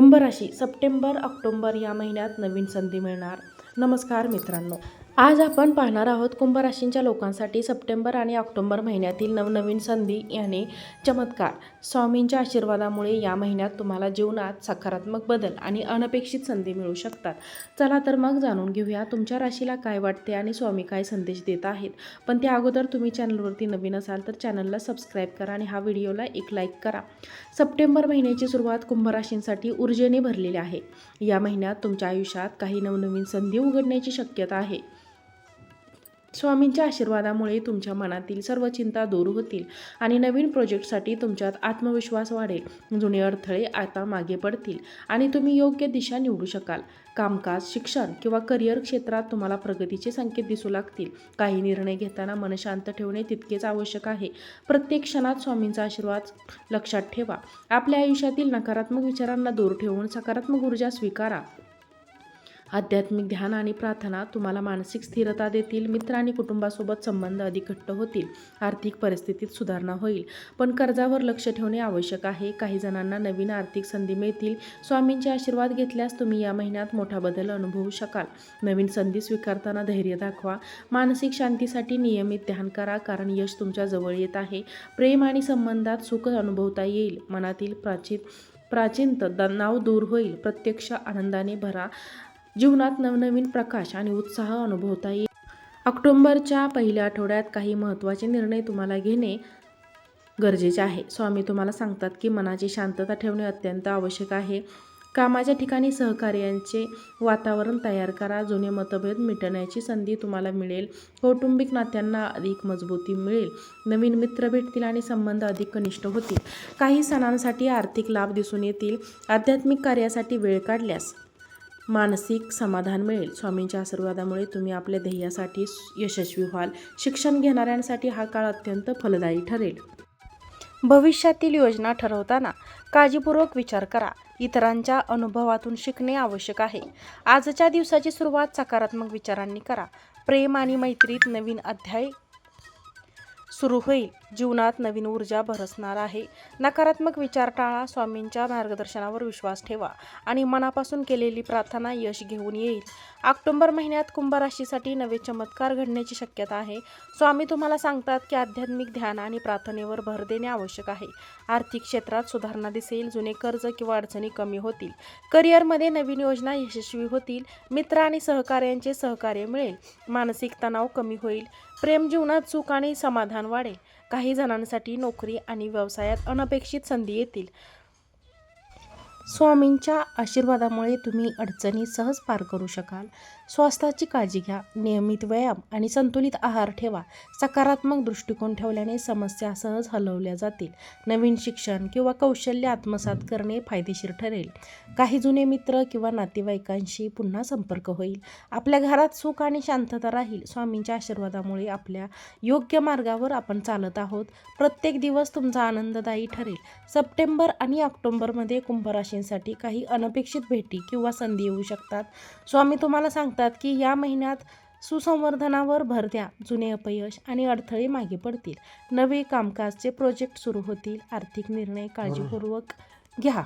कुंभराशी September ऑक्टोंबर या महिन्यात नवीन संधी मिळणार. नमस्कार मित्रांनो. आज आपण पाहणार आहोत कुंभ राशींच्या लोकांसाठी सप्टेंबर आणि ऑक्टोंबर महिन्यातील नवनवीन संधी याने चमत्कार. स्वामींच्या आशीर्वादामुळे या महिन्यात तुम्हाला जीवनात सकारात्मक बदल आणि अनपेक्षित संधी मिळू शकतात. चला तर मग जाणून घेऊया तुमच्या राशीला काय वाटते आणि स्वामी काय संदेश देत आहेत. पण त्या अगोदर तुम्ही चॅनलवरती नवीन असाल तर चॅनलला सबस्क्राईब करा आणि हा व्हिडिओला एक लाईक करा. सप्टेंबर महिन्याची सुरुवात कुंभ राशींसाठी ऊर्जेने भरलेली आहे. या महिन्यात तुमच्या आयुष्यात काही नवनवीन संधी उघडण्याची शक्यता आहे. स्वामींच्या आशीर्वादामुळे तुमच्या मनातील सर्व चिंता दूर होतील आणि नवीन प्रोजेक्टसाठी तुमच्यात आत्मविश्वास वाढेल. जुने अडथळे आता मागे पडतील आणि तुम्ही योग्य दिशा निवडू शकाल. कामकाज शिक्षण किंवा करिअर क्षेत्रात तुम्हाला प्रगतीचे संकेत दिसू लागतील. काही निर्णय घेताना मन शांत ठेवणे तितकेच आवश्यक आहे. प्रत्येक क्षणात स्वामींचा आशीर्वाद लक्षात ठेवा. आपल्या आयुष्यातील नकारात्मक विचारांना दूर ठेवून सकारात्मक ऊर्जा स्वीकारा. आध्यात्मिक ध्यान आणि प्रार्थना तुम्हाला मानसिक स्थिरता देतील मित्र आणि कुटुंबासोबत संबंध अधिक घट्ट होतील आर्थिक परिस्थितीत सुधारणा होईल. पण कर्जावर लक्ष ठेवणे आवश्यक आहे. काही जणांना नवीन आर्थिक संधी मिळतील. स्वामींचे आशीर्वाद घेतल्यास तुम्ही या महिन्यात मोठा बदल अनुभवू शकाल. नवीन संधी स्वीकारताना धैर्य दाखवा. मानसिक शांतीसाठी नियमित ध्यान करा कारण यश तुमच्या जवळ येत आहे. प्रेम आणि संबंधात सुख अनुभवता येईल. मनातील प्राचीन प्राचीन नाव दूर होईल. प्रत्यक्ष आनंदाने भरा. जीवनात नवनवीन प्रकाश आणि उत्साह अनुभवता येईल. ऑक्टोंबरच्या पहिल्या आठवड्यात काही महत्त्वाचे निर्णय तुम्हाला घेणे गरजेचे आहे. स्वामी तुम्हाला सांगतात की मनाची शांतता ठेवणे अत्यंत आवश्यक आहे. कामाच्या ठिकाणी सहकार्यांचे वातावरण तयार करा. जुने मतभेद मिटण्याची संधी तुम्हाला मिळेल. कौटुंबिक नात्यांना अधिक मजबूती मिळेल. नवीन मित्र भेटतील आणि संबंध अधिक कनिष्ठ होतील. काही सणांसाठी आर्थिक लाभ दिसून येतील. आध्यात्मिक कार्यासाठी वेळ काढल्यास मानसिक समाधान मिळेल. स्वामींच्या आशीर्वादामुळे तुम्ही आपल्या ध्येयासाठी यशस्वी व्हाल. शिक्षण घेणाऱ्यांसाठी हा काळ अत्यंत फलदायी ठरेल. भविष्यातील योजना ठरवताना काळजीपूर्वक विचार करा. इतरांच्या अनुभवातून शिकणे आवश्यक आहे. आजच्या दिवसाची सुरुवात सकारात्मक विचारांनी करा. प्रेम आणि मैत्रीत नवीन अध्याय सुरू होईल. जीवनात नवीन ऊर्जा भरसणार आहे. नकारात्मक विचार टाळा स्वामींच्या मार्गदर्शनावर विश्वास ठेवा आणि मनापासून केलेली प्रार्थना यश घेऊन येईल. ऑक्टोबर महिन्यात कुंभ राशीसाठी नवे चमत्कार घडण्याची शक्यता आहे. स्वामी तुम्हाला सांगतात की आध्यात्मिक ध्यान आणि प्रार्थनेवर भर देणे आवश्यक आहे. आर्थिक क्षेत्रात सुधारणा दिसेल जुने कर्ज किंवा अडचणी कमी होतील. करिअरमध्ये नवीन योजना यशस्वी होतील. मित्र आणि सहकार्यांचे सहकार्य मिळेल. मानसिक तणाव कमी होईल. प्रेम जीवनात सुख आणि समाधान वाढेल काही जणांसाठी नोकरी आणि व्यवसायात अनपेक्षित संधी येतील. स्वामींच्या आशीर्वादामुळे तुम्ही अडचणी सहज पार करू शकाल. स्वास्थ्याची काळजी घ्या नियमित व्यायाम आणि संतुलित आहार ठेवा. सकारात्मक दृष्टिकोन ठेवल्याने समस्या सहज हलवल्या जातील. नवीन शिक्षण किंवा कौशल्य आत्मसात करणे फायदेशीर ठरेल. काही जुने मित्र किंवा नातेवाईकांशी पुन्हा संपर्क होईल. आपल्या घरात सुख आणि शांतता राहील. स्वामींच्या आशीर्वादामुळे आपल्या योग्य मार्गावर आपण चालत आहोत. प्रत्येक दिवस तुमचा आनंददायी ठरेल. सप्टेंबर आणि ऑक्टोबरमध्ये कुंभराशींसाठी काही अनपेक्षित भेटी किंवा संधी येऊ शकतात. स्वामी तुम्हाला सांगतात की या महिन्यात सुसंवर्धनावर भर द्या जुने अपयश आणि अडथळे मागे पडतील. नवे कामकाजचे प्रोजेक्ट सुरू होतील. आर्थिक निर्णय काळजीपूर्वक घ्या.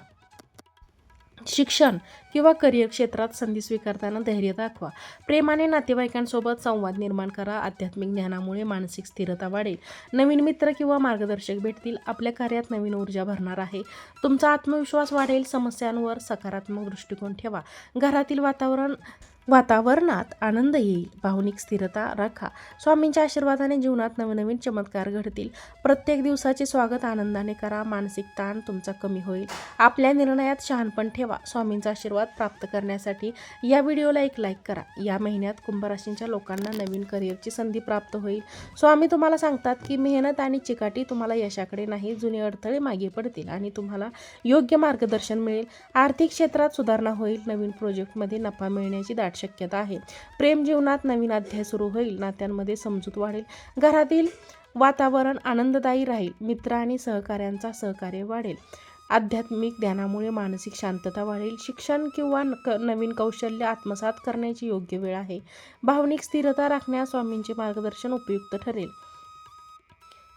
शिक्षण किंवा करिअर क्षेत्रात संधी स्वीकारताना धैर्य दाखवा. प्रेमाने नातेवाईकांसोबत संवाद निर्माण करा. आध्यात्मिक ज्ञानामुळे मानसिक स्थिरता वाढेल. नवीन मित्र किंवा मार्गदर्शक भेटतील. आपल्या कार्यात नवीन ऊर्जा भरणार आहे. तुमचा आत्मविश्वास वाढेल. समस्यांवर सकारात्मक दृष्टिकोन ठेवा. घरातील वातावरण वातावरणात आनंद येईल. भावनिक स्थिरता राखा. स्वामींच्या आशीर्वादाने जीवनात नवनवीन चमत्कार घडतील. प्रत्येक दिवसाचे स्वागत आनंदाने करा. मानसिक ताण तुमचा कमी होईल. आपल्या निर्णयात शहाणपण ठेवा. स्वामींचा आशीर्वाद प्राप्त करण्यासाठी या व्हिडिओला एक लाईक करा. या महिन्यात कुंभराशींच्या लोकांना नवीन करिअरची संधी प्राप्त होईल. स्वामी तुम्हाला सांगतात की मेहनत आणि चिकाटी तुम्हाला यशाकडे नाही जुने अडथळे मागे पडतील आणि तुम्हाला योग्य मार्गदर्शन मिळेल. आर्थिक क्षेत्रात सुधारणा होईल. नवीन प्रोजेक्टमध्ये नफा मिळण्याची दाट शक्यता आहे. प्रेम जीवनात नवीन अध्याय सुरू होईल नात्यांमध्ये समजूत वाढेल. घरातील वातावरण आनंददायी राहील मित्र आणि सहकाऱ्यांचा सहकार्य वाढेल. आध्यात्मिक ज्ञानामुळे मानसिक शांतता वाढेल. शिक्षण किंवा नवीन कौशल्य आत्मसात करण्याची योग्य वेळ आहे. भावनिक स्थिरता राखण्यास स्वामींचे मार्गदर्शन उपयुक्त ठरेल.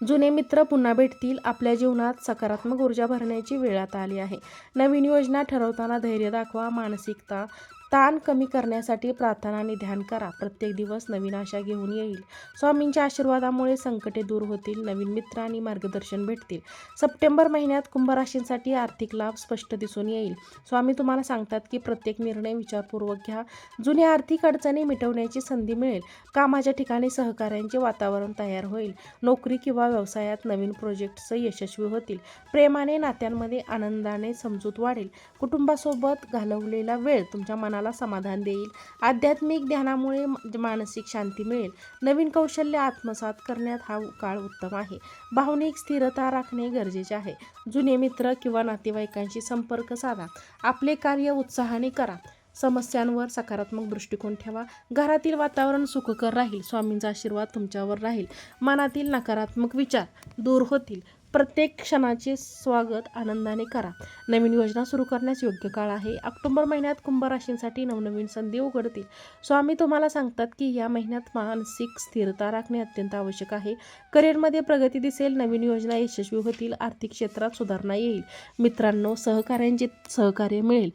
जुने मित्र पुन्हा भेटतील. आपल्या जीवनात सकारात्मक ऊर्जा भरण्याची वेळ आता आली आहे. नवीन योजना ठरवताना धैर्य दाखवा मानसिकता ताण कमी करण्यासाठी प्रार्थना आणि ध्यान करा. प्रत्येक दिवस नवीन आशा घेऊन येईल. स्वामींच्या आशीर्वादामुळे संकटे दूर होतील नवीन मित्र आणि मार्गदर्शन भेटतील. सप्टेंबर महिन्यात कुंभराशींसाठी आर्थिक लाभ स्पष्ट दिसून येईल. स्वामी तुम्हाला सांगतात की प्रत्येक निर्णय विचारपूर्वक घ्या. जुन्या आर्थिक अडचणी मिटवण्याची संधी मिळेल. कामाच्या ठिकाणी सहकार्यांचे वातावरण तयार होईल. नोकरी किंवा व्यवसायात नवीन प्रोजेक्ट्स यशस्वी होतील. प्रेमाने नात्यांमध्ये आनंदाने समजूत वाढेल. कुटुंबासोबत घालवलेला वेळ तुमच्या मनाला समाधान देईल. आध्यात्मिक ध्यानामुळे मानसिक शांती मिळेल. नवीन कौशल्य आत्मसात करण्यात हा काळ उत्तम आहे. भावनिक स्थिरता राखणे गरजेचे आहे. जुने मित्र किंवा नातेवाईकांशी संपर्क साधा. आपले कार्य उत्साहाने करा. समस्यांवर सकारात्मक दृष्टिकोन ठेवा. घरातील वातावरण सुखकर राहील. स्वामींचा आशीर्वाद तुमच्यावर राहील. मनातील नकारात्मक विचार दूर होतील. प्रत्येक क्षणाचे स्वागत आनंदाने करा. नवीन योजना सुरू करण्यास योग्य काळ आहे. ऑक्टोबर महिन्यात कुंभ राशींसाठी नवनवीन संधी उघडतील. स्वामी तुम्हाला सांगतात की या महिन्यात मानसिक स्थिरता राखणे अत्यंत आवश्यक आहे. करिअरमध्ये प्रगती दिसेल नवीन योजना यशस्वी होतील आर्थिक क्षेत्रात सुधारणा येईल. मित्रांनो सहकार्यांचे सहकार्य मिळेल.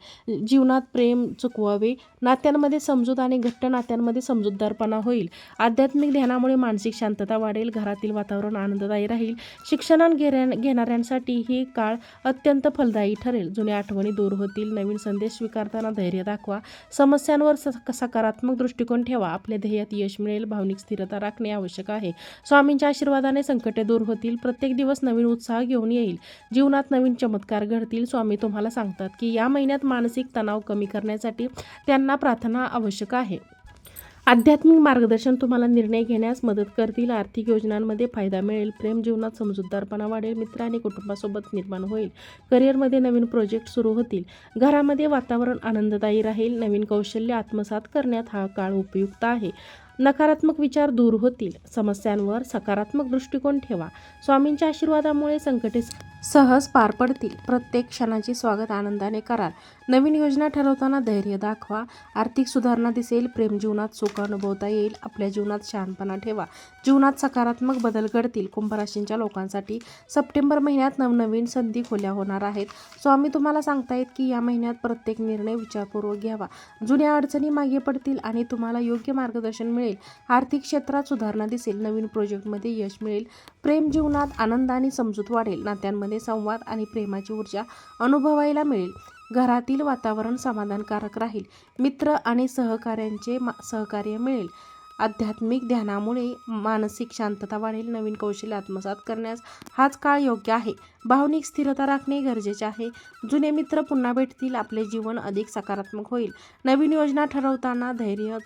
जीवनात प्रेम चुकवावे. नात्यांमध्ये समजूत आणि घट्ट नात्यांमध्ये समजूतदारपणा होईल. आध्यात्मिक ध्यानामुळे मानसिक शांतता वाढेल. घरातील वातावरण आनंददायी राहील. शिक्षणात घेण्या घेणाऱ्यांसाठी ही काळ अत्यंत फलदायी ठरेल. जुन्या आठवणी दूर होतील. नवीन संदेश स्वीकारताना धैर्य दाखवा. समस्यांवर स- सकारात्मक दृष्टिकोन ठेवा. आपल्या ध्येयात यश मिळेल. भावनिक स्थिरता राखणे आवश्यक आहे. स्वामींच्या आशीर्वादाने संकटे दूर होतील. प्रत्येक दिवस नवीन उत्साह घेऊन येईल. जीवनात नवीन चमत्कार घडतील. स्वामी तुम्हाला सांगतात की या महिन्यात मानसिक तणाव कमी करण्यासाठी त्यांना प्रार्थना आवश्यक आहे. आध्यात्मिक मार्गदर्शन तुम्हाला निर्णय घेण्यास मदत करतील. आर्थिक योजनांमध्ये फायदा मिळेल. प्रेम जीवनात समजूतदारपणा वाढेल. मित्र आणि कुटुंबासोबत निर्माण होईल. करिअरमध्ये नवीन प्रोजेक्ट सुरू होतील. घरामध्ये वातावरण आनंददायी राहील. नवीन कौशल्य आत्मसात करण्यात हा काळ उपयुक्त आहे. नकारात्मक विचार दूर होतील. समस्यांवर सकारात्मक दृष्टिकोन ठेवा. स्वामींच्या आशीर्वादामुळे संकटे सहज पार पडतील. प्रत्येक क्षणाचे स्वागत आनंदाने कराल. नवीन योजना ठरवताना धैर्य दाखवा. आर्थिक सुधारणा दिसेल. प्रेम जीवनात सुख अनुभवता येईल. आपल्या जीवनात शहाणपणा ठेवा. जीवनात सकारात्मक बदल घडतील. कुंभराशींच्या लोकांसाठी सप्टेंबर महिन्यात नवनवीन संधी खुल्या होणार आहेत. स्वामी तुम्हाला सांगतायत की या महिन्यात प्रत्येक निर्णय विचारपूर्वक घ्यावा. जुन्या अडचणी मागे पडतील आणि तुम्हाला योग्य मार्गदर्शन मिळेल. आर्थिक क्षेत्रात सुधारणा दिसेल. नवीन प्रोजेक्टमध्ये यश मिळेल. प्रेम जीवनात आनंद आणि समजूत वाढेल. नात्यांमध्ये संवाद आणि प्रेमाची ऊर्जा अनुभवायला मिळेल. घरातील वातावरण समाधानकारक राहील. मित्र आणि सहकाऱ्यांचे मा सहकार्य मिळेल. आध्यात्मिक ध्यानामुळे मानसिक शांतता वाढेल. नवीन कौशल्य आत्मसात करण्यास हाच काळ योग्य आहे. भावनिक स्थिरता राखणे गरजेचे आहे. जुने मित्र पुन्हा भेटतील. आपले जीवन अधिक सकारात्मक होईल. नवीन योजना ठरवताना धैर्य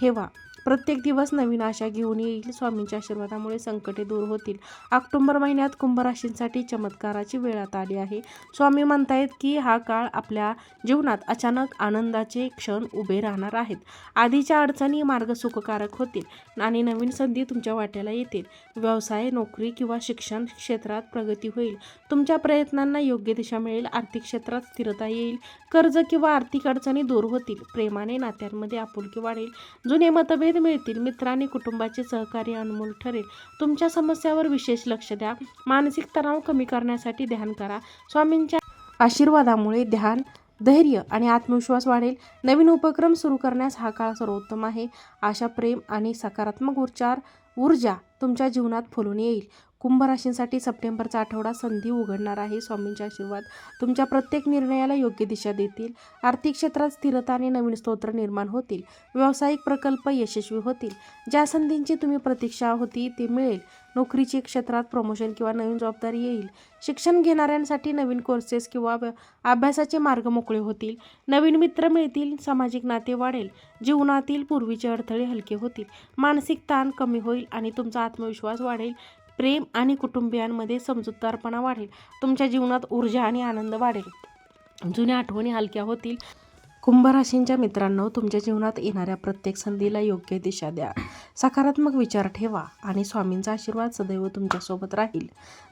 ठेवा. प्रत्येक दिवस नवीन आशा घेऊन येईल. स्वामींच्या आशीर्वादामुळे संकटे दूर होतील. ऑक्टोबर महिन्यात कुंभराशींसाठी चमत्काराची वेळ आता आली आहे. स्वामी म्हणतायत की हा काळ आपल्या जीवनात अचानक आनंदाचे क्षण उभे राहणार आहेत. आधीच्या अडचणी मार्ग सुखकारक होतील आणि नवीन संधी तुमच्या वाट्याला येतील. व्यवसाय नोकरी किंवा शिक्षण क्षेत्रात प्रगती होईल. तुमच्या प्रयत्नांना योग्य दिशा मिळेल. आर्थिक क्षेत्रात स्थिरता येईल. कर्ज किंवा आर्थिक अडचणी दूर होतील. प्रेमाने नात्यांमध्ये आपुलकी वाढेल. जुने मतभेद मिळतील मित्रांनी कुटुंबाचे सहकार्य अनमोल ठरेल. तुमच्या समस्यावर विशेष लक्ष द्या. मानसिक तणाव कमी करण्यासाठी ध्यान करा. स्वामींच्या आशीर्वादामुळे ध्यान धैर्य आणि आत्मविश्वास वाढेल. नवीन उपक्रम सुरू करण्यास हा काळ सर्वोत्तम आहे. आशा प्रेम आणि सकारात्मक उच्चार ऊर्जा तुमच्या जीवनात फुलून येईल. कुंभराशींसाठी सप्टेंबरचा आठवडा संधी उघडणार आहे. स्वामींचे आशीर्वाद तुमच्या प्रत्येक निर्णयाला योग्य दिशा देतील. आर्थिक क्षेत्रात स्थिरता आणि नवीन स्तोत्र निर्माण होतील. व्यावसायिक प्रकल्प यशस्वी होतील. ज्या संधींची तुम्ही प्रतीक्षा होती ते मिळेल. नोकरीचे क्षेत्रात प्रमोशन किंवा नवीन जबाबदारी येईल. शिक्षण घेणाऱ्यांसाठी नवीन कोर्सेस किंवा अभ्यासाचे मार्ग मोकळे होतील. नवीन मित्र मिळतील. सामाजिक नाते वाढेल. जीवनातील पूर्वीचे अडथळे हलके होतील. मानसिक ताण कमी होईल आणि तुमचा आत्मविश्वास वाढेल. प्रेम आणि कुटुंबियांमध्ये समजूतदारपणा वाढेल. तुमच्या जीवनात ऊर्जा आणि आनंद वाढेल. जुन्या आठवणी हलक्या होतील. कुंभराशींच्या मित्रांनो तुमच्या जीवनात येणाऱ्या प्रत्येक संधीला योग्य दिशा द्या. सकारात्मक विचार ठेवा आणि स्वामींचा आशीर्वाद सदैव तुमच्यासोबत राहील.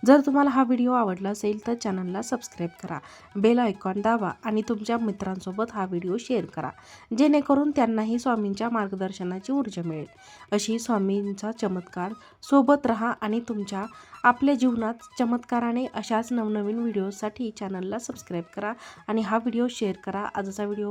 जर तुम्हाला हा व्हिडिओ आवडला असेल तर चॅनलला सबस्क्राईब करा बेल आयकॉन दाबा आणि तुमच्या मित्रांसोबत हा व्हिडिओ शेअर करा जेणेकरून त्यांनाही स्वामींच्या मार्गदर्शनाची ऊर्जा मिळेल. अशी स्वामींचा चमत्कार सोबत राहा आणि तुमच्या आपल्या जीवनात चमत्काराने अशाच नवनवीन व्हिडिओसाठी चॅनलला सबस्क्राईब करा आणि हा व्हिडिओ शेअर करा. आजचा व्हिडिओ